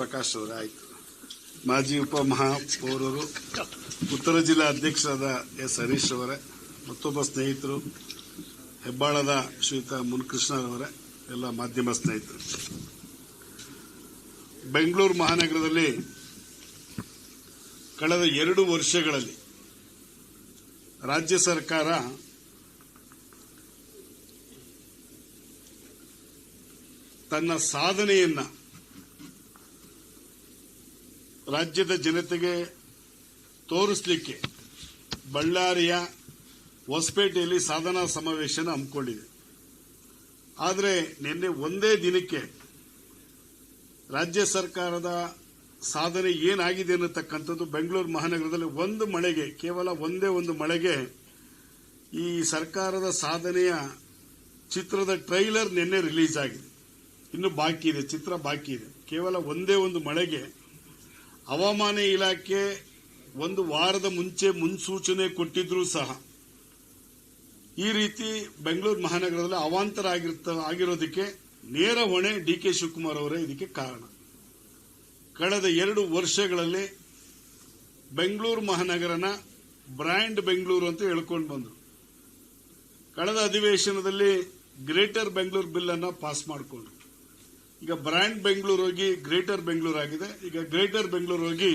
ಪ್ರಕಾಶ್ ಅವರೇ ಆಯ್ತು ಮಾಜಿ ಉಪಮಹಾಪೌರರು, ಉತ್ತರ ಜಿಲ್ಲಾ ಅಧ್ಯಕ್ಷರಾದ ಎಸ್ ಹರೀಶ್ ಅವರೇ, ಮತ್ತೊಬ್ಬ ಸ್ನೇಹಿತರು ಹೆಬ್ಬಾಳದ ಶ್ರೀಯುತ ಮುನ್ಕೃಷ್ಣರವರೇ ಎಲ್ಲ ಮಾಧ್ಯಮ ಸ್ನೇಹಿತರು. ಬೆಂಗಳೂರು ಮಹಾನಗರದಲ್ಲಿ ಕಳೆದ ಎರಡು ವರ್ಷಗಳಲ್ಲಿ ರಾಜ್ಯ ಸರ್ಕಾರ ತನ್ನ ಸಾಧನೆಯನ್ನ ರಾಜ್ಯದ ಜನತೆಗೆ ತೋರಿಸಲಿಕ್ಕೆ ಬಳ್ಳಾರಿಯ ಹೊಸಪೇಟೆಯಲ್ಲಿ ಸಾಧನಾ ಸಮಾವೇಶನ ಹಮ್ಮಿಕೊಂಡಿದೆ. ಆದರೆ ನಿನ್ನೆ ಒಂದೇ ದಿನಕ್ಕೆ ರಾಜ್ಯ ಸರ್ಕಾರದ ಸಾಧನೆ ಏನಾಗಿದೆ ಅನ್ನತಕ್ಕಂಥದ್ದು ಬೆಂಗಳೂರು ಮಹಾನಗರದಲ್ಲಿ ಒಂದು ಮಳೆಗೆ, ಕೇವಲ ಒಂದೇ ಒಂದು ಮಳೆಗೆ ಈ ಸರ್ಕಾರದ ಸಾಧನೆಯ ಚಿತ್ರದ ಟ್ರೈಲರ್ ನಿನ್ನೆ ರಿಲೀಸ್ ಆಗಿದೆ. ಇನ್ನು ಬಾಕಿ ಇದೆ, ಚಿತ್ರ ಬಾಕಿ ಇದೆ. ಕೇವಲ ಒಂದೇ ಒಂದು ಮಳೆಗೆ ಹವಾಮಾನ ಇಲಾಖೆ ಒಂದು ವಾರದ ಮುಂಚೆ ಮುನ್ಸೂಚನೆ ಕೊಟ್ಟಿದ್ರೂ ಸಹ ಈ ರೀತಿ ಬೆಂಗಳೂರು ಮಹಾನಗರದಲ್ಲಿ ಅವಾಂತರ ಆಗಿರೋದಕ್ಕೆ ನೇರ ಹೊಣೆ ಡಿ ಕೆ ಶಿವಕುಮಾರ್ ಅವರೇ ಇದಕ್ಕೆ ಕಾರಣ. ಕಳೆದ ಎರಡು ವರ್ಷಗಳಲ್ಲಿ ಬೆಂಗಳೂರು ಮಹಾನಗರನ ಬ್ರ್ಯಾಂಡ್ ಬೆಂಗಳೂರು ಅಂತ ಹೇಳ್ಕೊಂಡು ಬಂದರು. ಕಳೆದ ಅಧಿವೇಶನದಲ್ಲಿ ಗ್ರೇಟರ್ ಬೆಂಗಳೂರು ಬಿಲ್ ಅನ್ನು ಪಾಸ್ ಮಾಡಿಕೊಂಡ್ರು. ಈಗ ಬ್ರ್ಯಾಂಡ್ ಬೆಂಗಳೂರು ಹೋಗಿ ಗ್ರೇಟರ್ ಬೆಂಗಳೂರು ಆಗಿದೆ. ಈಗ ಗ್ರೇಟರ್ ಬೆಂಗಳೂರು ಹೋಗಿ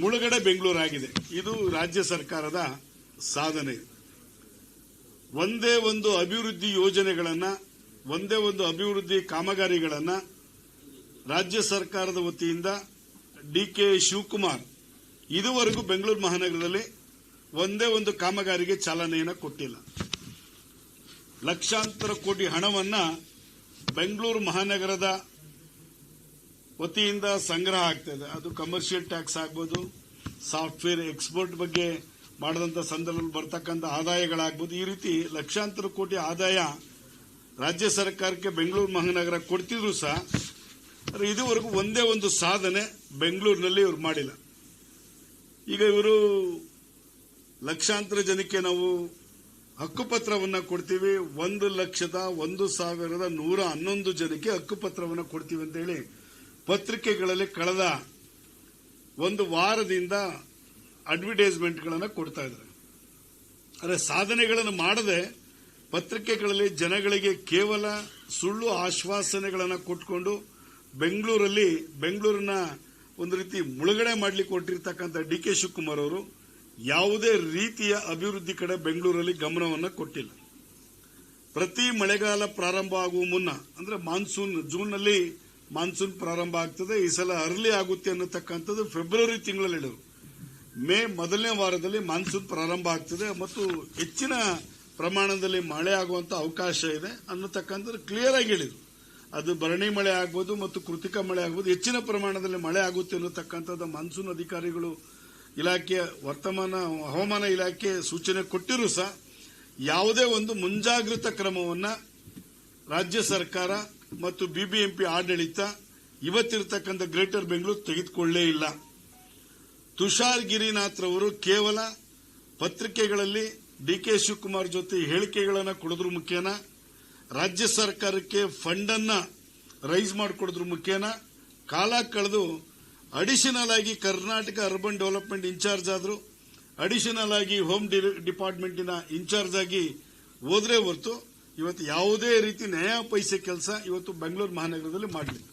ಮುಳುಗಡೆ ಬೆಂಗಳೂರು ಆಗಿದೆ. ಇದು ರಾಜ್ಯ ಸರ್ಕಾರದ ಸಾಧನೆ. ಒಂದೇ ಒಂದು ಅಭಿವೃದ್ಧಿ ಯೋಜನೆಗಳನ್ನ, ಒಂದೇ ಒಂದು ಅಭಿವೃದ್ಧಿ ಕಾಮಗಾರಿಗಳನ್ನ ರಾಜ್ಯ ಸರ್ಕಾರದ ವತಿಯಿಂದ ಡಿ ಕೆ ಶಿವಕುಮಾರ್ ಇದುವರೆಗೂ ಬೆಂಗಳೂರು ಮಹಾನಗರದಲ್ಲಿ ಒಂದೇ ಒಂದು ಕಾಮಗಾರಿಗೆ ಚಾಲನೆಯನ್ನು ಕೊಟ್ಟಿಲ್ಲ. ಲಕ್ಷಾಂತರ ಕೋಟಿ ಹಣವನ್ನ ಬೆಂಗಳೂರು ಮಹಾನಗರದ ವತಿಯಿಂದ ಸಂಗ್ರಹ ಆಗ್ತದೆ ಅದು ಕಮರ್ಷಿಯಲ್ ಟ್ಯಾಕ್ಸ್ ಆಗ್ಬೋದು ಸಾಫ್ಟ್ವೇರ್ ಎಕ್ಸ್ಪೋರ್ಟ್ ಬಗ್ಗೆ ಮಾಡಿದಂಥ ಸಂದರ್ಭದಲ್ಲಿ ಬರ್ತಕ್ಕಂಥ ಆದಾಯಗಳಾಗ್ಬೋದು. ಈ ರೀತಿ ಲಕ್ಷಾಂತರ ಕೋಟಿ ಆದಾಯ ರಾಜ್ಯ ಸರ್ಕಾರಕ್ಕೆ ಬೆಂಗಳೂರು ಮಹಾನಗರ ಕೊಡ್ತಿದ್ರು ಸಹ ಇದುವರೆಗೂ ಒಂದೇ ಒಂದು ಸಾಧನೆ ಬೆಂಗಳೂರಿನಲ್ಲಿ ಇವರು ಮಾಡಿಲ್ಲ. ಈಗ ಇವರು ಲಕ್ಷಾಂತರ ಜನಕ್ಕೆ ನಾವು ಹಕ್ಕುಪತ್ರವನ್ನ ಕೊಡ್ತೀವಿ. ಒಂದು ಲಕ್ಷದ ಒಂದು ಸಾವಿರದ ನೂರ ಹನ್ನೊಂದು ಜನಕ್ಕೆ ಹಕ್ಕುಪತ್ರವನ್ನ ಕೊಡ್ತೀವಿ ಅಂತ ಹೇಳಿ ಪತ್ರಿಕೆಗಳಲ್ಲಿ ಕಳೆದ ಒಂದು ವಾರದಿಂದ ಅಡ್ವರ್ಟೈಸ್ಮೆಂಟ್ಗಳನ್ನು ಕೊಡ್ತಾ ಇದ್ದಾರೆ. ಆದರೆ ಸಾಧನೆಗಳನ್ನು ಮಾಡದೆ ಪತ್ರಿಕೆಗಳಲ್ಲಿ ಜನಗಳಿಗೆ ಕೇವಲ ಸುಳ್ಳು ಆಶ್ವಾಸನೆಗಳನ್ನು ಕೊಟ್ಕೊಂಡು ಬೆಂಗಳೂರಲ್ಲಿ ಬೆಂಗಳೂರಿನ ಒಂದು ರೀತಿ ಮುಳುಗಡೆ ಮಾಡಲಿಕ್ಕೆ ಕೊಟ್ಟಿರ್ತಕ್ಕಂಥ ಡಿ ಕೆ ಶಿವಕುಮಾರ್ ಅವರು ಯಾವುದೇ ರೀತಿಯ ಅಭಿವೃದ್ಧಿ ಕಡೆ ಬೆಂಗಳೂರಲ್ಲಿ ಗಮನವನ್ನು ಕೊಟ್ಟಿಲ್ಲ. ಪ್ರತಿ ಮಳೆಗಾಲ ಪ್ರಾರಂಭ ಆಗುವ ಮುನ್ನ, ಅಂದ್ರೆ ಮಾನ್ಸೂನ್, ಜೂನ್ನಲ್ಲಿ ಮಾನ್ಸೂನ್ ಪ್ರಾರಂಭ ಆಗ್ತದೆ, ಈ ಸಲ ಅರ್ಲಿ ಆಗುತ್ತೆ ಅನ್ನತಕ್ಕಂಥದ್ದು ಫೆಬ್ರವರಿ ತಿಂಗಳಲ್ಲಿ ಹೇಳಿದರು ಮೇ ಮೊದಲನೇ ವಾರದಲ್ಲಿ ಮಾನ್ಸೂನ್ ಪ್ರಾರಂಭ ಆಗ್ತದೆ, ಮತ್ತು ಹೆಚ್ಚಿನ ಪ್ರಮಾಣದಲ್ಲಿ ಮಳೆ ಆಗುವಂತ ಅವಕಾಶ ಇದೆ ಅನ್ನತಕ್ಕಂಥದ್ದು ಕ್ಲಿಯರ್ ಆಗಿ ಹೇಳಿದರು. ಅದು ಭರಣಿ ಮಳೆ ಆಗ್ಬೋದು ಮತ್ತು ಕೃತಿಕ ಮಳೆ ಆಗ್ಬೋದು, ಹೆಚ್ಚಿನ ಪ್ರಮಾಣದಲ್ಲಿ ಮಳೆ ಆಗುತ್ತೆ ಅನ್ನತಕ್ಕಂಥದ್ದು ಮಾನ್ಸೂನ್ ಅಧಿಕಾರಿಗಳು ಇಲಾಖೆಯ ವರ್ತಮಾನ, ಹವಾಮಾನ ಇಲಾಖೆ ಸೂಚನೆ ಕೊಟ್ಟಿರೂ ಸಹ ಯಾವುದೇ ಒಂದು ಮುಂಜಾಗ್ರತಾ ಕ್ರಮವನ್ನು ರಾಜ್ಯ ಸರ್ಕಾರ ಮತ್ತು ಬಿಬಿಎಂಪಿ ಆಡಳಿತ ಇವತ್ತಿರತಕ್ಕಂಥ ಗ್ರೇಟರ್ ಬೆಂಗಳೂರು ತೆಗೆದುಕೊಳ್ಳೇ ಇಲ್ಲ. ತುಷಾರ್ ಗಿರಿನಾಥ್ ರವರು ಕೇವಲ ಪತ್ರಿಕೆಗಳಲ್ಲಿ ಡಿ ಕೆ ಶಿವಕುಮಾರ್ ಜೊತೆ ಹೇಳಿಕೆಗಳನ್ನು ಕೊಡೋದ್ರ ಮುಖೇನ ರಾಜ್ಯ ಸರ್ಕಾರಕ್ಕೆ ಫಂಡನ್ನು ರೈಸ್ ಮಾಡಿಕೊಡೋದ್ರ ಮುಖೇನ ಕಾಲ ಕಳೆದು ಅಡಿಷನಲ್ ಆಗಿ Karnataka urban development in charge ಆದರು. ಅಡಿಷನಲ್ ಆಗಿ ಹೋಮ್ ಡಿಪಾರ್ಟ್ಮೆಂಟಿನ ಇನ್ಚಾರ್ಜ್ ಆಗಿ ಹೋದ್ರೆ ಹೊರತು ಇವತ್ತು ಯಾವುದೇ ರೀತಿ ನ್ಯಾಯ ಪೈಸೆ ಕೆಲಸ ಇವತ್ತು ಬೆಂಗಳೂರು ಮಹಾನಗರದಲ್ಲಿ ಮಾಡಲಿಲ್ಲ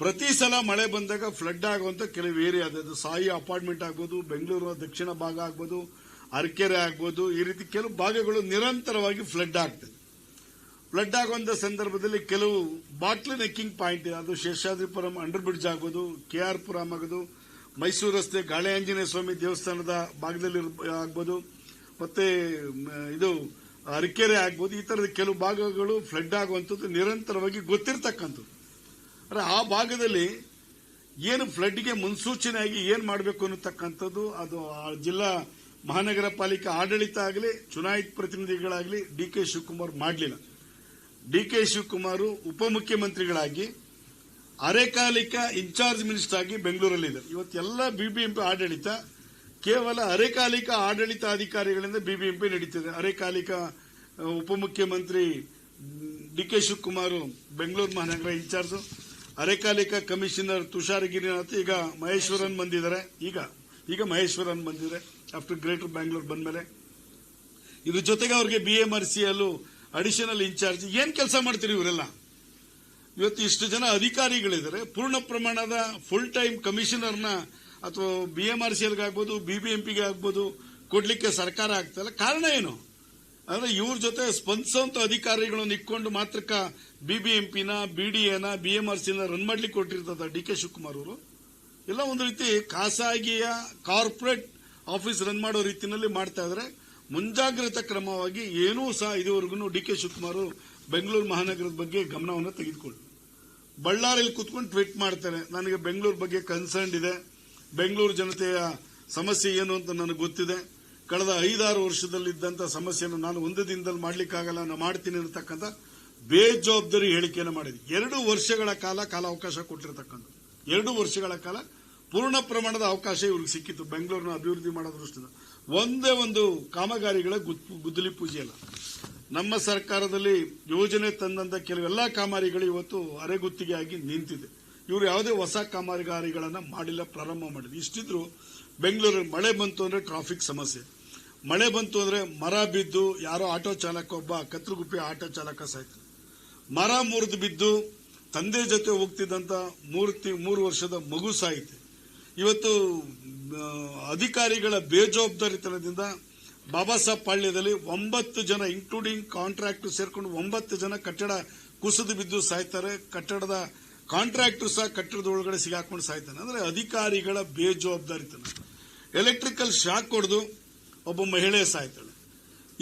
ಪ್ರತಿ ಸಲ ಮಳೆ ಬಂದಾಗ ಫ್ಲಡ್ ಆಗುವಂತ ಕೆಲವು ಏರಿಯಾ ಅದು ಸಾಯಿ ಅಪಾರ್ಟ್ಮೆಂಟ್ ಆಗ್ಬೋದು ಬೆಂಗಳೂರು ದಕ್ಷಿಣ ಭಾಗ ಆಗ್ಬೋದು ಅರಕೆರೆ ಆಗ್ಬೋದು, ಈ ರೀತಿ ಕೆಲವು ಭಾಗಗಳು ನಿರಂತರವಾಗಿ ಫ್ಲಡ್ ಆಗ್ತದೆ. ಫ್ಲಡ್ ಆಗುವಂತ ಸಂದರ್ಭದಲ್ಲಿ ಕೆಲವು ಬಾಟ್ಲ್ ನೆಕ್ಕಿಂಗ್ ಪಾಯಿಂಟ್ ಇದೆ ಅದು ಶೇಷಾದ್ರಿಪುರಂ ಅಂಡರ್ ಬ್ರಿಡ್ಜ್ ಆಗೋದು ಕೆ ಆರ್ ಪುರಂ ಆಗೋದು, ಮೈಸೂರು ರಸ್ತೆ ಗಾಳಿ ಆಂಜನೇಯ ಸ್ವಾಮಿ ದೇವಸ್ಥಾನದ ಭಾಗದಲ್ಲಿ ಆಗ್ಬೋದು. ಮತ್ತೆ ಇದು ಅರಕೆರೆ ಆಗ್ಬೋದು. ಈ ತರದ ಕೆಲವು ಭಾಗಗಳು ಫ್ಲಡ್ ಆಗುವಂಥದ್ದು ನಿರಂತರವಾಗಿ ಗೊತ್ತಿರ್ತಕ್ಕಂಥದ್ದು. ಅಂದ್ರೆ ಆ ಭಾಗದಲ್ಲಿ ಏನು ಫ್ಲಡ್ಗೆ ಮುನ್ಸೂಚನೆಯಾಗಿ ಏನು ಮಾಡಬೇಕು ಅನ್ನತಕ್ಕಂಥದ್ದು, ಅದು ಆ ಜಿಲ್ಲಾ ಮಹಾನಗರ ಪಾಲಿಕೆ ಆಡಳಿತ ಆಗಲಿ, ಚುನಾಯಿತ ಪ್ರತಿನಿಧಿಗಳಾಗಲಿ, ಡಿ ಕೆ ಶಿವಕುಮಾರ್ ಮಾಡಲಿಲ್ಲ. ಡಿ ಕೆ ಶಿವಕುಮಾರ್ ಉಪಮುಖ್ಯಮಂತ್ರಿಗಳಾಗಿ, ಅರೆಕಾಲಿಕ ಇನ್ಚಾರ್ಜ್ ಮಿನಿಸ್ಟರ್ ಆಗಿ ಬೆಂಗಳೂರಲ್ಲಿದ್ದಾರೆ ಇವತ್ತೆಲ್ಲ ಬಿಬಿಎಂಪಿ ಆಡಳಿತ, ಕೇವಲ ಅರೆಕಾಲಿಕ ಆಡಳಿತಾಧಿಕಾರಿಗಳಿಂದ ಬಿಬಿಎಂಪಿ ನಡೀತಿದೆ. ಅರೆಕಾಲಿಕ ಉಪಮುಖ್ಯಮಂತ್ರಿ ಡಿ ಕೆ ಶಿವಕುಮಾರ್ ಬೆಂಗಳೂರು ಮಹಾನಗರ ಇನ್ಚಾರ್ಜ್, ಅರೆಕಾಲಿಕ ಕಮಿಷನರ್ ತುಷಾರ್ ಗಿರಿನಾಥ್ ಈಗ ಮಹೇಶ್ವರನ್ ಬಂದಿದ್ದಾರೆ. ಈಗ ಈಗ ಮಹೇಶ್ವರನ್ ಬಂದಿದ್ದಾರೆ. ಆಫ್ಟರ್ ಗ್ರೇಟರ್ ಬ್ಯಾಂಗ್ಳೂರ್ ಬಂದ್ಮೇಲೆ. ಇದ್ರ ಜೊತೆಗೆ ಅವ್ರಿಗೆ ಬಿ ಎಂ ಅಡಿಷನಲ್ ಇನ್ಚಾರ್ಜ್ ಏನ್ ಕೆಲಸ ಮಾಡ್ತೀರಿ ಇವರೆಲ್ಲ? ಇವತ್ತು ಇಷ್ಟು ಜನ ಅಧಿಕಾರಿಗಳಿದ್ದಾರೆ. ಪೂರ್ಣ ಪ್ರಮಾಣದ ಫುಲ್ ಟೈಮ್ ಕಮಿಷನರ್ನ ಅಥವಾ ಬಿ ಎಂ ಆರ್ ಸಿ ಆಗ್ಬೋದು ಬಿಬಿಎಂಪಿಗೆ ಆಗ್ಬೋದು, ಕೊಡ್ಲಿಕ್ಕೆ ಸರ್ಕಾರ ಆಗ್ತಲ್ಲ ಕಾರಣ ಏನು? ಅಂದ್ರೆ ಇವ್ರ ಜೊತೆ ಸ್ಪಂದಿಸುವಂತ ಅಧಿಕಾರಿಗಳನ್ನು ಇಕ್ಕೊಂಡು ಮಾತ್ರಕ್ಕ ಬಿಬಿಎಂಪಿನ ಬಿಡಿಎನ ಬಿ ಎಂ ಆರ್ ಸಿನ ರನ್ ಮಾಡ್ಲಿಕ್ಕೆ ಕೊಟ್ಟಿರ್ತದ ಡಿ ಕೆ ಶಿವಕುಮಾರ್ ಅವರು. ಎಲ್ಲ ಒಂದು ರೀತಿ ಖಾಸಗಿಯ ಕಾರ್ಪೊರೇಟ್ ಆಫೀಸ್ ರನ್ ಮಾಡೋ ರೀತಿಯಲ್ಲಿ ಮಾಡ್ತಾ ಇದ್ರೆ. ಮುಂಜಾಗ್ರತಾ ಕ್ರಮವಾಗಿ ಏನೂ ಸಹ ಇದುವರೆಗೂ ಡಿ ಕೆ ಶಿವಕುಮಾರ್ ಬೆಂಗಳೂರು ಮಹಾನಗರದ ಬಗ್ಗೆ ಗಮನವನ್ನು ತೆಗೆದುಕೊಳ್ಳಿ. ಬಳ್ಳಾರಿಯಲ್ಲಿ ಕೂತ್ಕೊಂಡು ಟ್ವೀಟ್ ಮಾಡ್ತಾರೆ. ನನಗೆ ಬೆಂಗಳೂರು ಬಗ್ಗೆ ಕನ್ಸರ್ನ್ ಇದೆ. ಬೆಂಗಳೂರು ಜನತೆಯ ಸಮಸ್ಯೆ ಏನು ಅಂತ ನನಗೆ ಗೊತ್ತಿದೆ. ಕಳೆದ ಐದಾರು ವರ್ಷದಲ್ಲಿದ್ದಂಥ ಸಮಸ್ಯೆಯನ್ನು ನಾನು ಒಂದು ದಿನದಲ್ಲಿ ಮಾಡ್ಲಿಕ್ಕಾಗಲ್ಲ, ನಾನು ಮಾಡ್ತೀನಿ ಅನ್ನತಕ್ಕಂಥ ಬೇಜವಾಬ್ದಾರಿ ಹೇಳಿಕೆಯನ್ನು ಮಾಡಿದೆ. ಎರಡು ವರ್ಷಗಳ ಕಾಲ ಕಾಲಾವಕಾಶ ಕೊಟ್ಟಿರತಕ್ಕಂಥ ಎರಡು ವರ್ಷಗಳ ಕಾಲ ಪೂರ್ಣ ಪ್ರಮಾಣದ ಅವಕಾಶ ಇವ್ರಿಗೆ ಸಿಕ್ಕಿತ್ತು. ಬೆಂಗಳೂರಿನ ಅಭಿವೃದ್ಧಿ ಮಾಡೋ ದೃಷ್ಟಿಯಿಂದ. ಒಂದೇ ಒಂದು ಕಾಮಗಾರಿಗಳ ಗುದ್- ಗುದ್ದಲಿ ಪೂಜೆ ಇಲ್ಲ ನಮ್ಮ ಸರ್ಕಾರದಲ್ಲಿ ಯೋಜನೆ ತಂದಂತ ಕೆಲವೆಲ್ಲ ಕಾಮಗಾರಿಗಳು ಇವತ್ತು ಅರೆಗುತ್ತಿಗೆಯಾಗಿ ನಿಂತಿದೆ. ಇವರು ಯಾವುದೇ ಹೊಸ ಕಾಮಗಾರಿಗಳನ್ನು ಮಾಡಿಲ್ಲ, ಪ್ರಾರಂಭ ಮಾಡಿದ್ರು ಇಷ್ಟಿದ್ರು ಬೆಂಗಳೂರಲ್ಲಿ ಮಳೆ ಬಂತು ಅಂದ್ರೆ ಟ್ರಾಫಿಕ್ ಸಮಸ್ಯೆ. ಮಳೆ ಬಂತು ಅಂದ್ರೆ ಮರ ಬಿದ್ದು ಯಾರೋ ಆಟೋ ಚಾಲಕ ಒಬ್ಬ ಕತ್ರಗುಪ್ಪಿ ಆಟೋ ಚಾಲಕ ಸಾಯ್ತು ಮರ ಮುರಿದು ಬಿದ್ದು ತಂದೆ ಜೊತೆ ಹೋಗ್ತಿದ್ದಂತ ಮೂರು ತಿ- ಮೂರು ವರ್ಷದ ಮಗು ಸಾಯಿತೆ ಇವತ್ತು ಅಧಿಕಾರಿಗಳ ಬೇಜವಾಬ್ದಾರಿತನದಿಂದ ಬಾಬಾ ಸಾಹೇಬ್ ಪಾಳ್ಯದಲ್ಲಿ ಒಂಬತ್ತು ಜನ ಇನ್ಕ್ಲೂಡಿಂಗ್ ಕಾಂಟ್ರಾಕ್ಟ್ ಸೇರಿಕೊಂಡು ಒಂಬತ್ತು ಜನ ಕಟ್ಟಡ ಕುಸಿದು ಬಿದ್ದು ಸಾಯ್ತಾರೆ. ಕಟ್ಟಡದ ಕಾಂಟ್ರಾಕ್ಟರ್ ಸಹ ಕಟ್ಟಡದ ಒಳಗಡೆ ಸಿಗಾಕೊಂಡು ಸಾಯ್ತಾನೆ. ಅಂದ್ರೆ ಅಧಿಕಾರಿಗಳ ಬೇಜವಾಬ್ದಾರಿತನ. ಎಲೆಕ್ಟ್ರಿಕಲ್ ಶಾಕ್ ಹೊಡೆದು ಒಬ್ಬ ಮಹಿಳೆ ಸಾಯ್ತಾಳೆ.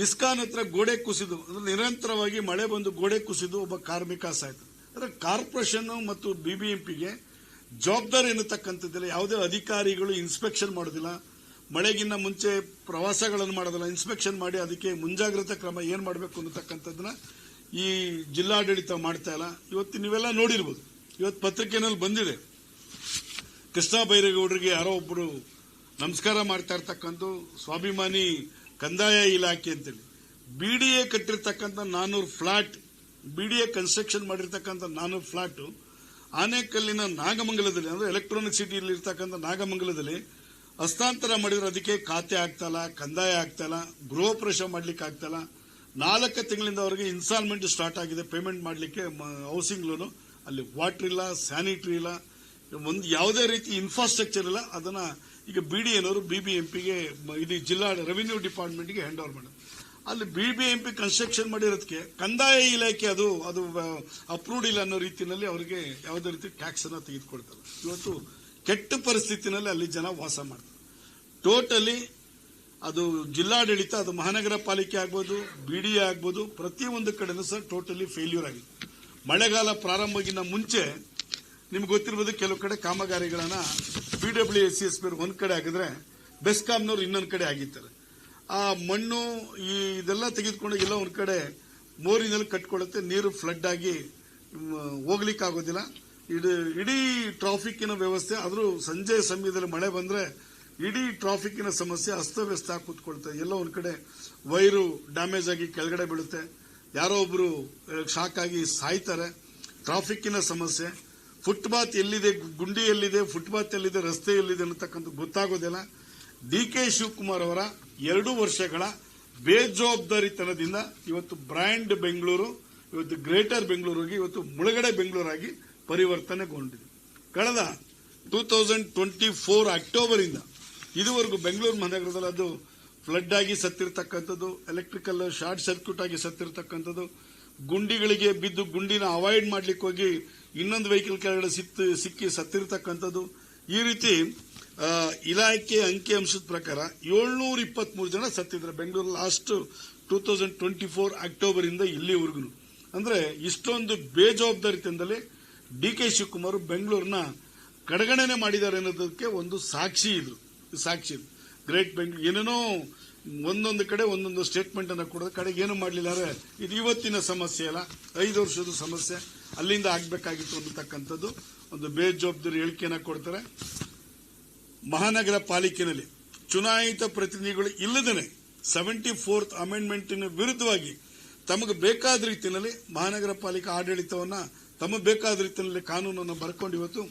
ಇಸ್ಕಾನ್ ಹತ್ರ ಗೋಡೆ ಕುಸಿದು, ಅಂದ್ರೆ ನಿರಂತರವಾಗಿ ಮಳೆ ಬಂದು ಗೋಡೆ ಕುಸಿದು ಒಬ್ಬ ಕಾರ್ಮಿಕ ಸಾಯ್ತಾನೆ. ಅಂದ್ರೆ ಕಾರ್ಪೊರೇಷನ್ ಮತ್ತು ಬಿಬಿಎಂಪಿಗೆ ಜವಾಬ್ದಾರಿ ಎನ್ನತಕ್ಕಂಥದ್ದಿಲ್ಲ ಯಾವುದೇ ಅಧಿಕಾರಿಗಳು ಇನ್ಸ್ಪೆಕ್ಷನ್ ಮಾಡೋದಿಲ್ಲ. ಮಳೆಗಿನ್ನ ಮುಂಚೆ ಪ್ರವಾಸಗಳನ್ನು ಮಾಡೋದಿಲ್ಲ. ಇನ್ಸ್ಪೆಕ್ಷನ್ ಮಾಡಿ ಅದಕ್ಕೆ ಮುಂಜಾಗ್ರತಾ ಕ್ರಮ ಏನು ಮಾಡಬೇಕು ಅನ್ನತಕ್ಕಂಥದ್ದನ್ನ ಈ ಜಿಲ್ಲಾಡಳಿತ ಮಾಡ್ತಾ ಇಲ್ಲ. ಇವತ್ತು ನೀವೆಲ್ಲ ನೋಡಿರ್ಬೋದು. ಇವತ್ತು ಪತ್ರಿಕೆನಲ್ಲಿ ಬಂದಿದೆ. ಕೃಷ್ಣ ಬೈರೇಗೌಡರಿಗೆ ಯಾರೋ ಒಬ್ಬರು ನಮಸ್ಕಾರ ಮಾಡ್ತಾ ಇರ್ತಕ್ಕಂಥ ಸ್ವಾಭಿಮಾನಿ ಕಂದಾಯ ಇಲಾಖೆ ಅಂತೇಳಿ. ಬಿಡಿಎ ಕಟ್ಟಿರ್ತಕ್ಕಂಥ ನಾನೂರು ಫ್ಲಾಟ್ ಬಿಡಿಎ ಕನ್ಸ್ಟ್ರಕ್ಷನ್ ಮಾಡಿರ್ತಕ್ಕಂಥ ನಾನೂರು ಫ್ಲಾಟ್ ಆನೇಕಲ್ಲಿನ ನಾಗಮಂಗಲದಲ್ಲಿ, ಅಂದ್ರೆ ಎಲೆಕ್ಟ್ರಾನಿಕ್ ಸಿಟಿಯಲ್ಲಿ ಇರ್ತಕ್ಕಂಥ ನಾಗಮಂಗಲದಲ್ಲಿ ಹಸ್ತಾಂತರ ಮಾಡಿದ್ರೆ ಅದಕ್ಕೆ ಖಾತೆ ಆಗ್ತಲ್ಲ, ಕಂದಾಯ ಆಗ್ತಲ್ಲ, ಗೃಹ ಪ್ರವೇಶ ಮಾಡ್ಲಿಕ್ಕೆ ಆಗ್ತಲ್ಲ. ನಾಲ್ಕು ತಿಂಗಳಿಂದ ಅವರಿಗೆ ಇನ್ಸ್ಟಾಲ್ಮೆಂಟ್ ಸ್ಟಾರ್ಟ್ ಆಗಿದೆ ಪೇಮೆಂಟ್ ಮಾಡಲಿಕ್ಕೆ ಹೌಸಿಂಗ್ ಲೋನು ಅಲ್ಲಿ ವಾಟರ್ ಇಲ್ಲ ಸ್ಯಾನಿಟರಿ ಇಲ್ಲ, ಒಂದು ಯಾವುದೇ ರೀತಿ ಇನ್ಫ್ರಾಸ್ಟ್ರಕ್ಚರ್ ಇಲ್ಲ, ಅದನ್ನ ಈಗ ಬಿಡಿಎನವರು ಬಿಬಿಎಂಪಿಗೆ ಇದು ಜಿಲ್ಲಾ ರೆವಿನ್ಯೂ ಡಿಪಾರ್ಟ್ಮೆಂಟ್ಗೆ ಹ್ಯಾಂಡ್ ಓವರ್ ಮಾಡೋದು ಅಲ್ಲಿ B B M P construction ಮಾಡಿರೋದಕ್ಕೆ ಕಂದಾಯ ಇಲಾಖೆ ಅದು ಅದು ಅಪ್ರೂವ್ಡ್ ಇಲ್ಲ ಅನ್ನೋ ರೀತಿಯಲ್ಲಿ ಅವರಿಗೆ ಯಾವುದೇ ರೀತಿ ಟ್ಯಾಕ್ಸ್ ಅನ್ನ ತೆಗೆದುಕೊಳ್ತಾರೆ ಇವತ್ತು ಕೆಟ್ಟ ಪರಿಸ್ಥಿತಿನಲ್ಲಿ ಅಲ್ಲಿ ಜನ ವಾಸ ಮಾಡ್ತಾರೆ. ಟೋಟಲಿ ಅದು ಜಿಲ್ಲಾಡಳಿತ, ಅದು ಮಹಾನಗರ ಪಾಲಿಕೆ ಆಗ್ಬೋದು ಬಿ ಡಿ ಆಗ್ಬೋದು, ಪ್ರತಿಯೊಂದು ಕಡೆನೂ ಸಹ ಟೋಟಲಿ ಫೇಲ್ಯೂರ್ ಆಗಿದೆ. ಮಳೆಗಾಲ ಪ್ರಾರಂಭಗಿನ ಮುಂಚೆ, ನಿಮ್ಗೆ ಗೊತ್ತಿರ್ಬೋದು ಕೆಲವು ಕಡೆ ಕಾಮಗಾರಿಗಳನ್ನ B W S C S P ಒಂದು ಕಡೆ ಆಗಿದ್ರೆ ಬೆಸ್ಕಾಮ್ನವ್ರು ಇನ್ನೊಂದು ಕಡೆ ಆಗಿರ್ತಾರೆ. ಆ ಮಣ್ಣು ಈ ಇದೆಲ್ಲ ತೆಗೆದುಕೊಂಡು ಎಲ್ಲ ಒಂದ್ ಕಡೆ ಮೋರಿನಲ್ಲಿ ಕಟ್ಕೊಳ್ಳುತ್ತೆ. ನೀರು ಫ್ಲಡ್ ಆಗಿ ಹೋಗ್ಲಿಕ್ಕೆ ಆಗೋದಿಲ್ಲ ಇಡೀ ಇಡೀ ಟ್ರಾಫಿಕ್ಕಿನ ವ್ಯವಸ್ಥೆ, ಆದರೂ ಸಂಜೆ ಸಮಯದಲ್ಲಿ ಮಳೆ ಬಂದ್ರೆ ಇಡೀ ಟ್ರಾಫಿಕ್ಕಿನ ಸಮಸ್ಯೆ ಅಸ್ತವ್ಯಸ್ತ ಆಗಿ ಕೂತ್ಕೊಳ್ತದೆ ಎಲ್ಲ ಒಂದ್ ಕಡೆ ವೈರು ಡ್ಯಾಮೇಜ್ ಆಗಿ ಕೆಳಗಡೆ ಬೀಳುತ್ತೆ. ಯಾರೋ ಒಬ್ರು ಶಾಕ್ ಆಗಿ ಸಾಯ್ತಾರೆ. ಟ್ರಾಫಿಕ್ಕಿನ ಸಮಸ್ಯೆ ಫುಟ್ಪಾತ್ ಎಲ್ಲಿದೆ, ಗುಂಡಿ ಎಲ್ಲಿದೆ ಫುಟ್ಪಾತ್ ಎಲ್ಲಿದೆ, ರಸ್ತೆ ಎಲ್ಲಿದೆ ಅನ್ನತಕ್ಕಂಥ ಗೊತ್ತಾಗೋದಿಲ್ಲ. ಡಿ ಕೆ ಶಿವಕುಮಾರ್ ಅವರ ಎರಡು ವರ್ಷಗಳ ಬೇಜವಾಬ್ದಾರಿತನದಿಂದ ಇವತ್ತು ಬ್ರ್ಯಾಂಡ್ ಬೆಂಗಳೂರು, ಇವತ್ತು ಗ್ರೇಟರ್ ಬೆಂಗಳೂರಿಗೆ, ಇವತ್ತು ಮುಳುಗಡೆ ಬೆಂಗಳೂರಾಗಿ ಪರಿವರ್ತನೆಗೊಂಡಿದೆ. ಕಳೆದ two thousand twenty four October ಇಂದ ಇದುವರೆಗೂ ಬೆಂಗಳೂರು ಮಹಾನಗರದಲ್ಲಿ ಅದು ಫ್ಲಡ್ ಆಗಿ ಸತ್ತಿರ್ತಕ್ಕಂಥದ್ದು ಎಲೆಕ್ಟ್ರಿಕಲ್ ಶಾರ್ಟ್ ಸರ್ಕ್ಯೂಟ್ ಆಗಿ ಸತ್ತಿರ್ತಕ್ಕಂಥದ್ದು, ಗುಂಡಿಗಳಿಗೆ ಬಿದ್ದು ಗುಂಡಿನ ಅವಾಯ್ಡ್ ಮಾಡ್ಲಿಕ್ಕೆ ಹೋಗಿ ಇನ್ನೊಂದು ವೆಹಿಕಲ್ ಕೆಳಗಡೆ ಸಿಕ್ಕಿ ಸತ್ತಿರ್ತಕ್ಕಂಥದ್ದು, ಈ ರೀತಿ ಇಲಾಖೆ ಅಂಕಿಅಂಶದ ಪ್ರಕಾರ ಏಳ್ನೂರ ಇಪ್ಪತ್ಮೂರು ಜನ ಸತ್ತಿದ್ದಾರೆ. Bengaluru last two thousand twenty four October ಇಂದ ಇಲ್ಲಿವರೆಗೂ. ಅಂದ್ರೆ ಇಷ್ಟೊಂದು ಬೇಜವಾಬ್ದಾರಿತನದಲ್ಲಿ ಡಿ ಕೆ ಶಿವಕುಮಾರ್ ಬೆಂಗಳೂರಿನ ಕಡೆಗಣನೆ ಮಾಡಿದ್ದಾರೆ ಅನ್ನೋದಕ್ಕೆ ಒಂದು ಸಾಕ್ಷಿ ಇದು. ಸಾಕ್ಷಿ ಇದು. ಗ್ರೇಟ್ ಬೆಂಗಳೂರು. ಏನೇನೋ ಒಂದೊಂದು ಕಡೆ ಒಂದೊಂದು ಸ್ಟೇಟ್ಮೆಂಟ್ ಅನ್ನ ಕೊಡೋದು. ಕಡೆಗೆ ಏನು ಮಾಡಲಿಲ್ಲ ಅಂದ್ರೆ ಇದು ಇವತ್ತಿನ ಸಮಸ್ಯೆ ಅಲ್ಲ, ಐದು ವರ್ಷದ ಸಮಸ್ಯೆ. ಅಲ್ಲಿಂದ ಆಗಬೇಕಾಗಿತ್ತು ಅನ್ನತಕ್ಕಂಥದ್ದು. ಒಂದು ಬೇಜವಾಬ್ದಾರಿ ಹೇಳಿಕೆಯನ್ನು ಕೊಡ್ತಾರೆ. ಮಹಾನಗರ ಪಾಲಿಕೆಯಲ್ಲಿ ಚುನಾಯಿತ ಪ್ರತಿನಿಧಿಗಳು ಇಲ್ಲದೇ ಸೆವೆಂಟಿ ಫೋರ್ತ್ ಅಮೆಂಡ್ಮೆಂಟಿನ ವಿರುದ್ಧವಾಗಿ ತಮಗೆ ಬೇಕಾದ ರೀತಿಯಲ್ಲಿ ಮಹಾನಗರ ಪಾಲಿಕೆ ಆಡಳಿತವನ್ನು ತಮಗೆ ಬೇಕಾದ ರೀತಿಯಲ್ಲಿ ಕಾನೂನನ್ನು ಬರ್ಕೊಂಡು ಇವತ್ತು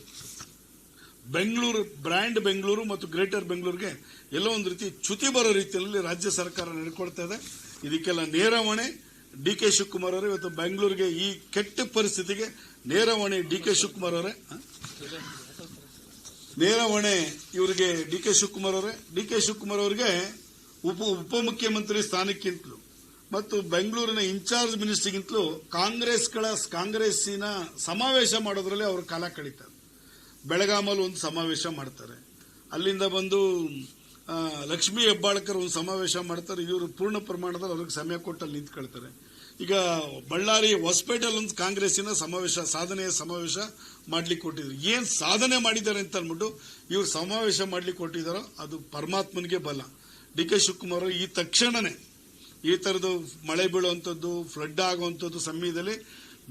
ಬೆಂಗಳೂರು, ಬ್ರ್ಯಾಂಡ್ ಬೆಂಗಳೂರು ಮತ್ತು ಗ್ರೇಟರ್ ಬೆಂಗಳೂರಿಗೆ ಎಲ್ಲೋ ಒಂದು ರೀತಿ ಚ್ಯುತಿ ಬರೋ ರೀತಿಯಲ್ಲಿ ರಾಜ್ಯ ಸರ್ಕಾರ ನಡ್ಕೊಳ್ತಾ ಇದೆ ಇದಕ್ಕೆಲ್ಲ ನೇರ ಹೊಣೆ ಡಿ ಕೆ ಶಿವಕುಮಾರ್ ಅವರು ಇವತ್ತು ಬೆಂಗಳೂರಿಗೆ ಈ ಕೆಟ್ಟ ಪರಿಸ್ಥಿತಿಗೆ ನೇರ ಹೊಣೆ ಡಿ ಕೆ ಶಿವಕುಮಾರ್ ಅವರೇ? ನೇರ ಹೊಣೆ ಇವರಿಗೆ ಡಿ ಕೆ ಶಿವಕುಮಾರ್ ಅವರೇ. ಡಿ ಕೆ ಶಿವಕುಮಾರ್ ಅವರಿಗೆ ಉಪ, ಉಪಮುಖ್ಯಮಂತ್ರಿ ಸ್ಥಾನಕ್ಕಿಂತಲೂ ಮತ್ತು ಬೆಂಗಳೂರಿನ ಇನ್ಚಾರ್ಜ್ ಮಿನಿಸ್ಟರ್ಗಿಂತಲೂ ಕಾಂಗ್ರೆಸ್ಗಳ, ಕಾಂಗ್ರೆಸ್ಸಿನ ಸಮಾವೇಶ ಮಾಡೋದ್ರಲ್ಲಿ ಅವರು ಕಾಲ ಕಳೀತಾರೆ. ಬೆಳಗಾಮಲ್ಲಿ ಒಂದು ಸಮಾವೇಶ ಮಾಡ್ತಾರೆ. ಅಲ್ಲಿಂದ ಬಂದು ಲಕ್ಷ್ಮೀ ಹೆಬ್ಬಾಳ್ಕರ್ ಒಂದು ಸಮಾವೇಶ ಮಾಡ್ತಾರೆ. ಇವರು ಪೂರ್ಣ ಪ್ರಮಾಣದಲ್ಲಿ ಅವ್ರಿಗೆ ಸಮಯ ಕೊಟ್ಟು ಅಲ್ಲಿ ನಿಂತ್ಕೊಳ್ತಾರೆ. ಈಗ ಬಳ್ಳಾರಿ ಹೊಸಪೇಟೆಲ್ ಒಂದು ಕಾಂಗ್ರೆಸ್ಸಿನ ಸಮಾವೇಶ, ಸಾಧನೆಯ ಸಮಾವೇಶ ಮಾಡ್ಲಿಕ್ಕೆ ಕೊಟ್ಟಿದ್ರು. ಏನ್ ಸಾಧನೆ ಮಾಡಿದ್ದಾರೆ ಅಂತ ಅಂದ್ಬಿಟ್ಟು ಇವ್ರು ಸಮಾವೇಶ ಮಾಡ್ಲಿಕ್ಕೆ ಕೊಟ್ಟಿದ್ದಾರೋ ಅದು ಪರಮಾತ್ಮನಿಗೆ ಬಲ. ಡಿ ಕೆ ಶಿವಕುಮಾರ್ ಈ ತಕ್ಷಣನೇ ಈ ತರದ್ದು ಮಳೆ ಬೀಳುವಂಥದ್ದು ಫ್ಲಡ್ ಆಗುವಂಥದ್ದು ಸಮಯದಲ್ಲಿ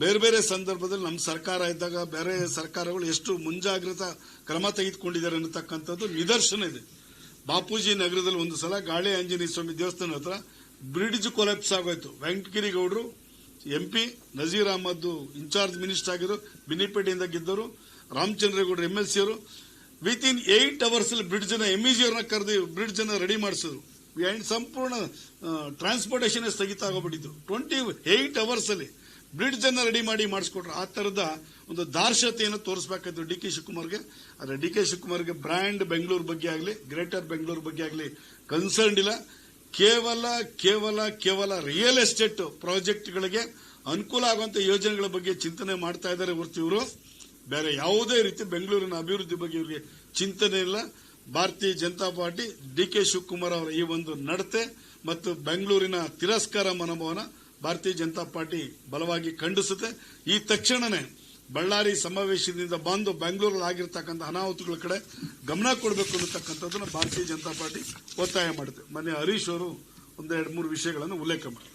ಬೇರೆ ಬೇರೆ ಸಂದರ್ಭದಲ್ಲಿ ನಮ್ಮ ಸರ್ಕಾರ ಇದ್ದಾಗ ಬೇರೆ ಸರ್ಕಾರಗಳು ಎಷ್ಟು ಮುಂಜಾಗ್ರತಾ ಕ್ರಮ ತೆಗೆದುಕೊಂಡಿದ್ದಾರೆ ಅನ್ನತಕ್ಕಂಥದ್ದು ನಿದರ್ಶನ ಇದೆ. ಬಾಪೂಜಿ ನಗರದಲ್ಲಿ ಒಂದು ಸಲ ಗಾಳಿ ಆಂಜನೇಯ ಸ್ವಾಮಿ ದೇವಸ್ಥಾನ ಹತ್ರ ಬ್ರಿಡ್ಜ್ ಕೊಲೆಪ್ಸ್ ಆಗೋಯ್ತು. ವೆಂಕಟಗಿರಿ ಗೌಡರು, MP Nazeer Ahmed in charge minister ಆಗಿರೋ ಬಿನ್ನಿಪೇಟೆಯಿಂದ ಗೆದ್ದರು ರಾಮಚಂದ್ರೇಗೌಡರು ಎಂ ಎಲ್ ಸಿ ಅವರು. ವಿತ್ ಇನ್ ಏಟ್ ಅವರ್ಸ್ ಅಲ್ಲಿ ಬ್ರಿಡ್ಜ್ನ ಎಂಇಜಿ ಅವ್ರನ್ನ ಕರೆದು ಬ್ರಿಡ್ಜ್ ಅನ್ನ ರೆಡಿ ಮಾಡಿಸಿದ್ರು. ಅಂಡ್ ಸಂಪೂರ್ಣ ಟ್ರಾನ್ಸ್ಪೋರ್ಟೇಷನ್ ಸ್ಥಗಿತ ಆಗೋಗ್ಬಿಟ್ಟಿತ್ತು. ಟ್ವೆಂಟಿ ಏಟ್ ಅವರ್ಸ್ ಅಲ್ಲಿ ಬ್ರಿಡ್ಜ್ ಅನ್ನ ರೆಡಿ ಮಾಡಿ ಮಾಡಿಸ್ಕೊಟ್ರು. ಆ ತರದ ಒಂದು ದಾರ್ಶತೆಯನ್ನು ತೋರಿಸಬೇಕಾಯ್ತು ಡಿ ಕೆ ಶಿವಕುಮಾರ್ಗೆ. ಆದರೆ ಡಿ ಕೆ ಶಿವಕುಮಾರ್ಗೆ ಬ್ರ್ಯಾಂಡ್ ಬೆಂಗಳೂರು ಬಗ್ಗೆ ಆಗಲಿ ಗ್ರೇಟರ್ ಬೆಂಗಳೂರು ಬಗ್ಗೆ ಆಗಲಿ ಕನ್ಸರ್ನ್ ಇಲ್ಲ. ಕೇವಲ ಕೇವಲ ಕೇವಲ ರಿಯಲ್ ಎಸ್ಟೇಟ್ ಪ್ರಾಜೆಕ್ಟ್ಗಳಿಗೆ ಅನುಕೂಲ ಆಗುವಂತ ಯೋಜನೆಗಳ ಬಗ್ಗೆ ಚಿಂತನೆ ಮಾಡ್ತಾ ಇದ್ದಾರೆ ಹೊರತು ಇವರು. ಬೇರೆ ಯಾವುದೇ ರೀತಿ ಬೆಂಗಳೂರಿನ ಅಭಿವೃದ್ಧಿ ಬಗ್ಗೆ ಇವರಿಗೆ ಚಿಂತನೆ ಇಲ್ಲ. Bharatiya Janata party, D K Shivakumar ಅವರ ಈ ಒಂದು ನಡತೆ ಮತ್ತು ಬೆಂಗಳೂರಿನ ತಿರಸ್ಕಾರ ಮನೋಭಾವನ ಭಾರತೀಯ ಜನತಾ ಪಾರ್ಟಿ ಬಲವಾಗಿ ಖಂಡಿಸುತ್ತೆ. ಈ ತಕ್ಷಣನೇ ಬಳ್ಳಾರಿ ಸಮಾವೇಶದಿಂದ ಬಂದು ಬೆಂಗಳೂರಲ್ಲಿ ಆಗಿರ್ತಕ್ಕಂಥ ಅನಾಹುತಗಳ ಕಡೆ ಗಮನ ಕೊಡಬೇಕು ಅನ್ನತಕ್ಕಂಥದ್ದನ್ನು ಭಾರತೀಯ ಜನತಾ ಪಾರ್ಟಿ ಒತ್ತಾಯ ಮಾಡುತ್ತೆ ಮೊನ್ನೆ ಹರೀಶ್ ಅವರು ಒಂದೆರಡು ಮೂರು ವಿಷಯಗಳನ್ನು ಉಲ್ಲೇಖ ಮಾಡಿ.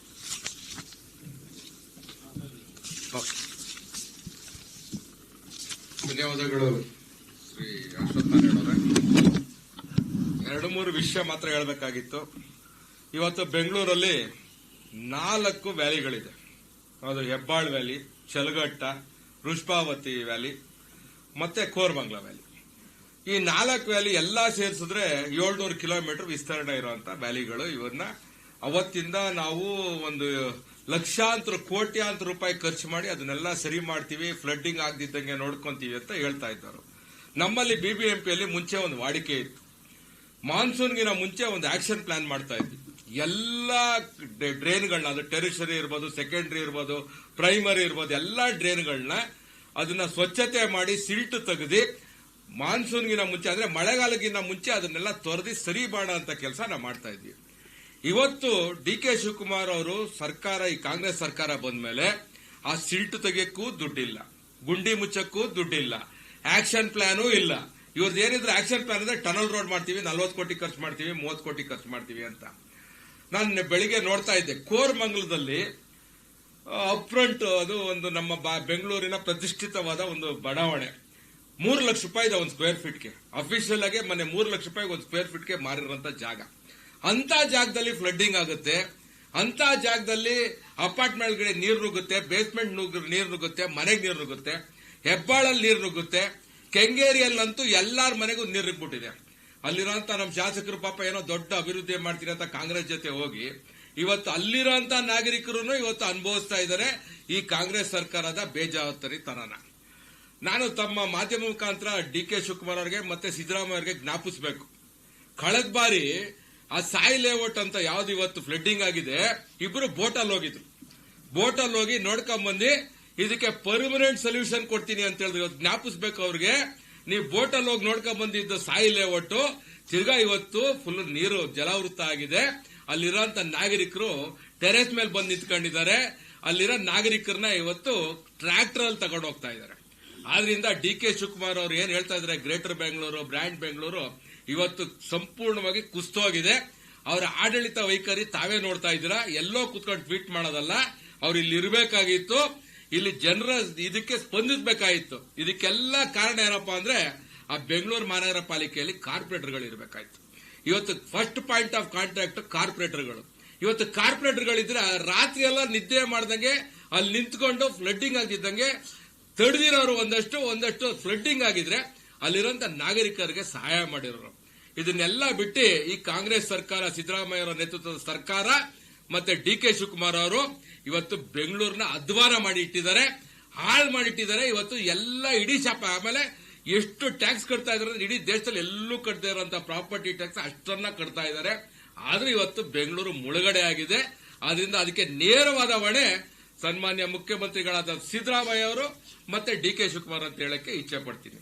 ಧನ್ಯವಾದಗಳು, ಶ್ರೀ ಅಶ್ವಥ್ ನಾರಾಯಣ ಎರಡು ಮೂರು ವಿಷಯ ಮಾತ್ರ ಹೇಳಬೇಕಾಗಿತ್ತು. ಇವತ್ತು ಬೆಂಗಳೂರಲ್ಲಿ ನಾಲ್ಕು ವ್ಯಾಲಿಗಳಿದೆ. ಅದು ಹೆಬ್ಬಾಳ್ ವ್ಯಾಲಿ ಚಲಗಟ್ಟ ರುಷ್ಪಾವತಿ ವ್ಯಾಲಿ, ಮತ್ತೆ ಕೋರ್ಬಂಗ್ಲಾ ವ್ಯಾಲಿ. ಈ ನಾಲ್ಕು ವ್ಯಾಲಿ ಎಲ್ಲಾ ಸೇರಿಸಿದ್ರೆ ಏಳ್ನೂರು ಕಿಲೋಮೀಟರ್ ವಿಸ್ತರಣೆ ಇರುವಂತ ವ್ಯಾಲಿಗಳು ಇವನ್ನ ಅವತ್ತಿಂದ ನಾವು ಒಂದು ಲಕ್ಷಾಂತರ, ಕೋಟ್ಯಾಂತರ ರೂಪಾಯಿ ಖರ್ಚು ಮಾಡಿ ಅದನ್ನೆಲ್ಲ ಸರಿ ಮಾಡ್ತೀವಿ, ಫ್ಲಡ್ಡಿಂಗ್ ಆಗದಿದ್ದಂಗೆ ನೋಡ್ಕೊಂತೀವಿ ಅಂತ ಹೇಳ್ತಾ ಇದ್ದಾರೆ. ನಮ್ಮಲ್ಲಿ ಬಿಬಿಎಂಪಿಯಲ್ಲಿ ಮುಂಚೆ ಒಂದು ವಾಡಿಕೆ ಇತ್ತು. ಮಾನ್ಸೂನ್ಗಿನ ಮುಂಚೆ ಒಂದು ಆಕ್ಷನ್ ಪ್ಲಾನ್ ಮಾಡ್ತಾ ಇದ್ವಿ. ಎಲ್ಲ ಡ್ರೈನ್ಗಳನ್ನ, ಅದು ಟೆರಿಷರಿ ಇರ್ಬೋದು, ಸೆಕೆಂಡರಿ ಇರ್ಬೋದು, ಪ್ರೈಮರಿ ಇರ್ಬೋದು, ಎಲ್ಲ ಡ್ರೈನ್ಗಳನ್ನ ಅದನ್ನ ಸ್ವಚ್ಛತೆ ಮಾಡಿ ಸಿಲ್ಟ್ ತೆಗೆದು ಮಾನ್ಸೂನ್ಗಿನ ಮುಂಚೆ, ಅಂದ್ರೆ ಮಳೆಗಾಲಕ್ಕಿಂತ ಮುಂಚೆ ಅದನ್ನೆಲ್ಲ ತೊರೆದು ಸರಿ ಬಾಡ ಅಂತ ಕೆಲಸ ನಾವು ಮಾಡ್ತಾ ಇದ್ವಿ ಇವತ್ತು ಡಿ ಕೆ ಶಿವಕುಮಾರ್ ಅವರು ಸರ್ಕಾರ, ಈ ಕಾಂಗ್ರೆಸ್ ಸರ್ಕಾರ ಬಂದ ಮೇಲೆ ಆ ಸಿಲ್ಟ್ ತೆಗಿಯಕ್ಕೂ ದುಡ್ಡಿಲ್ಲ. ಗುಂಡಿ ಮುಚ್ಚಕ್ಕೂ ದುಡ್ಡಿಲ್ಲ. ಆಕ್ಷನ್ ಪ್ಲಾನು ಇಲ್ಲ. ಇವ್ರದ್ದು ಏನಿದ್ರೆ ಆಕ್ಷನ್ ಪ್ಲಾನ್ ಅಂದ್ರೆ ಟನಲ್ ರೋಡ್ ಮಾಡ್ತೀವಿ, ನಲ್ವತ್ತು ಕೋಟಿ ಖರ್ಚು ಮಾಡ್ತೀವಿ, ಮೂವತ್ತು ಕೋಟಿ ಖರ್ಚು ಮಾಡ್ತೀವಿ ಅಂತ. ನಾನು ಬೆಳಿಗ್ಗೆ ನೋಡ್ತಾ ಇದ್ದೆ. ಅಪ್ರಂಟ್ ಅದು ಒಂದು ನಮ್ಮ ಬೆಂಗಳೂರಿನ ಪ್ರತಿಷ್ಠಿತವಾದ ಒಂದು ಬಡಾವಣೆ. ಮೂರು ಲಕ್ಷ ರೂಪಾಯಿ ಇದೆ ಒಂದು ಸ್ಕ್ವೇರ್ ಫೀಟ್ಗೆ ಅಫಿಷಿಯಲ್ ಆಗಿ ಮನೆ ಮೂರು ಲಕ್ಷ ರೂಪಾಯಿ ಒಂದು ಸ್ಕ್ವೇರ್ ಫೀಟ್ಗೆ ಮಾರಿರುವಂತ ಜಾಗ. ಅಂತ ಜಾಗದಲ್ಲಿ ಫ್ಲಡ್ಡಿಂಗ್ ಆಗುತ್ತೆ. ಅಂತ ಜಾಗದಲ್ಲಿ ಅಪಾರ್ಟ್ಮೆಂಟ್ಗಳಿಗೆ ನೀರು ನುಗ್ಗುತ್ತೆ ಬೇಸ್ಮೆಂಟ್ ನೀರು ನುಗ್ಗುತ್ತೆ, ಮನೆಗೆ ನೀರು ನುಗ್ಗುತ್ತೆ, ಹೆಬ್ಬಾಳಲ್ಲಿ ನೀರು ನುಗ್ಗುತ್ತೆ. ಕೆಂಗೇರಿಯಲ್ಲಂತೂ ಎಲ್ಲಾರ ಮನೆಗೂ ನೀರು ನುಗ್ಬಿಟ್ಟಿದೆ ಅಲ್ಲಿರೋಂತ ನಮ್ಮ ಶಾಸಕರು ಪಾಪ ಏನೋ ದೊಡ್ಡ ಅಭಿವೃದ್ಧಿ ಮಾಡ್ತೀನಿ ಅಂತ ಕಾಂಗ್ರೆಸ್ ಜೊತೆ ಹೋಗಿ ಇವತ್ತು ಅಲ್ಲಿರೋಂತ ನಾಗರಿಕರು ಇವತ್ತು ಅನುಭವಿಸ್ತಾ ಇದ್ದಾರೆ. ಈ ಕಾಂಗ್ರೆಸ್ ಸರ್ಕಾರದ ಬೇಜವಾಬ್ದಾರಿತನನ. ನಾನು ತಮ್ಮ ಮಾಧ್ಯಮ ಮುಖಾಂತರ ಡಿ ಕೆ ಶಿವಕುಮಾರ್ ಅವರಿಗೆ ಮತ್ತೆ ಸಿದ್ದರಾಮಯ್ಯ ಅವರಿಗೆ ಜ್ಞಾಪಿಸಬೇಕು. ಕಳೆದ ಬಾರಿ ಆ ಸಾಯಿ ಲೇಔಟ್ ಅಂತ ಯಾವ್ದು ಇವತ್ತು ಫ್ಲಡ್ಡಿಂಗ್ ಆಗಿದೆ, ಇಬ್ರು ಬೋಟಲ್ಲಿ ಹೋಗಿದ್ರು. ಬೋಟಲ್ಲಿ ಹೋಗಿ ನೋಡ್ಕೊಂಡ್ ಬಂದು, ಇದಕ್ಕೆ ಪರ್ಮನೆಂಟ್ ಸೊಲ್ಯೂಷನ್ ಕೊಡ್ತೀನಿ ಅಂತ ಹೇಳಿದ್ರು. ಇವತ್ತು ಜ್ಞಾಪಿಸ್ಬೇಕು ಅವ್ರಿಗೆ. ನೀವು ಬೋಟಲ್ಲಿ ಹೋಗಿ ನೋಡ್ಕೊಂಡ್ ಬಂದಿದ್ದು ಸಾಯಿ ಲೇಔಟ್, ತಿರ್ಗಾ ಇವತ್ತು ಫುಲ್ ನೀರು ಜಲಾವೃತ ಆಗಿದೆ. ಅಲ್ಲಿರೋಂತ ನಾಗರಿಕರು ಟೆರೆಸ್ ಮೇಲೆ ಬಂದು ನಿಂತ್ಕೊಂಡಿದ್ದಾರೆ. ಅಲ್ಲಿರೋ ನಾಗರಿಕರನ್ನ ಇವತ್ತು ಟ್ರ್ಯಾಕ್ಟರ್ ಅಲ್ಲಿ ತಗೊಂಡು ಹೋಗ್ತಾ ಇದ್ದಾರೆ. ಆದ್ರಿಂದ ಡಿ ಕೆ ಶಿವಕುಮಾರ್ ಅವರು ಏನ್ ಹೇಳ್ತಾ ಇದ್ದಾರೆ ಗ್ರೇಟರ್ ಬೆಂಗಳೂರು ಬ್ರ್ಯಾಂಡ್ ಬೆಂಗಳೂರು ಇವತ್ತು ಸಂಪೂರ್ಣವಾಗಿ ಕುಸ್ತೋಗಿದೆ. ಅವರ ಆಡಳಿತ ವೈಖರಿ ತಾವೇ ನೋಡ್ತಾ ಇದ್ದೀರಾ? ಎಲ್ಲೋ ಕುತ್ಕೊಂಡು ಟ್ವೀಟ್ ಮಾಡೋದಲ್ಲ. ಅವ್ರು ಇಲ್ಲಿ ಇರಬೇಕಾಗಿತ್ತು. ಇಲ್ಲಿ ಜನರ ಇದಕ್ಕೆ ಸ್ಪಂದಿಸಬೇಕಾಗಿತ್ತು. ಇದಕ್ಕೆಲ್ಲ ಕಾರಣ ಏನಪ್ಪಾ ಅಂದ್ರೆ ಆ ಬೆಂಗಳೂರು ಮಹಾನಗರ ಪಾಲಿಕೆಯಲ್ಲಿ ಕಾರ್ಪೊರೇಟರ್ಗಳು ಇರಬೇಕಾಯ್ತು ಇವತ್ತು ಫಸ್ಟ್ ಪಾಯಿಂಟ್ ಆಫ್ ಕಾಂಟ್ಯಾಕ್ಟ್ ಕಾರ್ಪೊರೇಟರ್ಗಳು. ಇವತ್ತು ಕಾರ್ಪೊರೇಟರ್ಗಳಿದ್ರೆ ರಾತ್ರಿ ಎಲ್ಲ ನಿದ್ದೆ ಮಾಡ್ದಂಗೆ, ಅಲ್ಲಿ ನಿಂತ್ಕೊಂಡು ಫ್ಲಡ್ಡಿಂಗ್ ಆಗ್ತಿದ್ದಂಗೆ, ತಡೆದಿರೋರು ಒಂದಷ್ಟು ಒಂದಷ್ಟು ಫ್ಲಡ್ಡಿಂಗ್ ಆಗಿದ್ರೆ ಅಲ್ಲಿರೋಂಥ ನಾಗರಿಕರಿಗೆ ಸಹಾಯ ಮಾಡಿರೋರು. ಇದನ್ನೆಲ್ಲ ಬಿಟ್ಟು ಈ ಕಾಂಗ್ರೆಸ್ ಸರ್ಕಾರ ಸಿದ್ದರಾಮಯ್ಯ ನೇತೃತ್ವದ ಸರ್ಕಾರ ಮತ್ತೆ ಡಿ ಕೆ ಶಿವಕುಮಾರ್ ಅವರು ಇವತ್ತು ಬೆಂಗಳೂರಿನ ಅಧ್ವಾನ ಮಾಡಿ ಇಟ್ಟಿದ್ದಾರೆ. ಹಾಳು ಮಾಡಿಟ್ಟಿದ್ದಾರೆ ಇವತ್ತು ಎಲ್ಲ ಇಡೀ ಶಾಪ ಆಮೇಲೆ ಎಷ್ಟು ಟ್ಯಾಕ್ಸ್ ಕಟ್ತಾ ಅಂದ್ರೆ ಇಡೀ ದೇಶದಲ್ಲಿ ಎಲ್ಲೂ ಕಟ್ಟದೇ ಇರುವಂತಹ ಪ್ರಾಪರ್ಟಿ ಟ್ಯಾಕ್ಸ್ ಅಷ್ಟನ್ನ ಕಟ್ತಾ ಇದ್ದಾರೆ. ಆದ್ರೆ ಇವತ್ತು ಬೆಂಗಳೂರು ಮುಳುಗಡೆ ಆಗಿದೆ. ಆದ್ರಿಂದ ಅದಕ್ಕೆ ನೇರವಾದ ಹೊಣೆ ಸನ್ಮಾನ್ಯ ಮುಖ್ಯಮಂತ್ರಿಗಳಾದ ಸಿದ್ದರಾಮಯ್ಯ ಅವರು ಮತ್ತೆ ಡಿ ಕೆ ಶಿವಕುಮಾರ್ ಅಂತ ಹೇಳಕ್ಕೆ ಇಚ್ಛೆ ಪಡ್ತೀನಿ.